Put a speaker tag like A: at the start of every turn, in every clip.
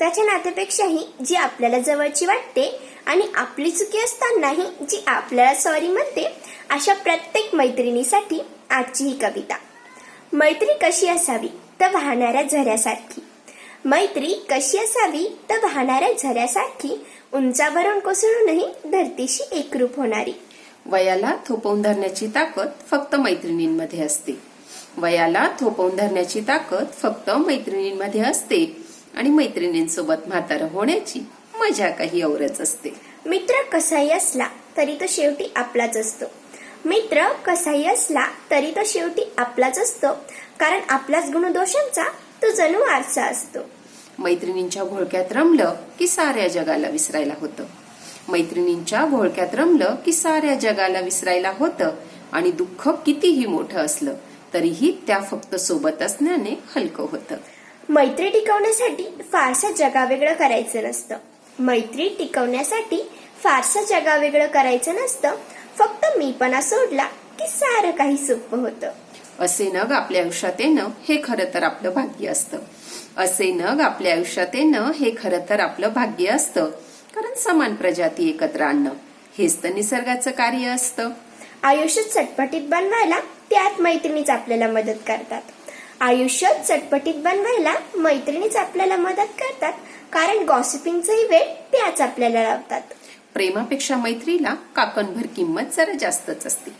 A: रक्ताच्या नात्यापेक्षाही जी आपल्याला जवळची वाटते आणि आपली चुकी असतानाही जी आपल्याला सॉरी म्हणते अशा प्रत्येक मैत्रिणीसाठी आजची ही कविता. मैत्री कशी असावी तर वाहणाऱ्या झऱ्यासारखी. मैत्री कशी असावी तर वाहणाऱ्या झऱ्यासारखी उंचावरून कोसळूनही धरतीशी एकरूप होणारी.
B: वयाला थोपवून धरण्याची ताकद फक्त मैत्रिणींमध्ये असते. वयाला थोपवून धरण्याची ताकद फक्त मैत्रिणींमध्ये असते. आणि मैत्रिणींसोबत म्हातारं होण्याची मजा काही औरच असते.
A: मित्र कसाही असला तरी तो शेवटी आपलाच असतो. मित्र कसाही असला तरी तो शेवटी आपलाच असतो. कारण आपल्याच गुणदोषांचा तो जणू आरसा असतो.
B: मैत्रिणींच्या घोळक्यात रमलं की साऱ्या जगाला विसरायला होतं. मैत्रिणींच्या घोळक्यात रमलं की साऱ्या जगाला विसरायला होतं आणि दुःख कितीही मोठं असलं तरीही त्या फक्त सोबत असण्याने हलकं होतं.
A: मैत्री टिकवण्यासाठी फारसा जगावेगळं करायचं नसतं. मैत्री टिकवण्यासाठी फारसा जगावेगळं करायचं नसतं. फक्त मीपणा सोडला की सारं काही सोपं होतं.
B: असे नग आपल्या आयुष्यात येणं हे खरं तर आपलं भाग्य असतं. असे नग आपल्या आयुष्यात येणं हे खरं तर आपलं भाग्य असतं. कारण समान प्रजाती एकत्र आणणं हेच तर निसर्गाचं कार्य असतं.
A: आयुष्य चटपटीत बनवायला त्यात मैत्रिणीच आपल्याला मदत करतात. आयुष्य चटपटीत बनवायला मैत्रिणीच आपल्याला मदत करतात. कारण गॉसिपिंगचाही वेळ त्याच आपल्याला लावतात.
B: प्रेमापेक्षा मैत्रीला काकणभर किंमत जरा जास्तच असते.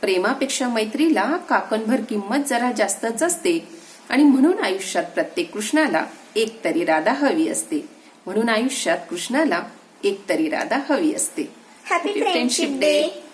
B: प्रेमापेक्षा मैत्रीला काकणभर किंमत जरा जास्तच असते. आणि म्हणून आयुष्यात प्रत्येक कृष्णाला एक तरी राधा हवी असते. म्हणून आयुष्यात कृष्णाला एक तरी राधा हवी असते.
A: Happy friendship day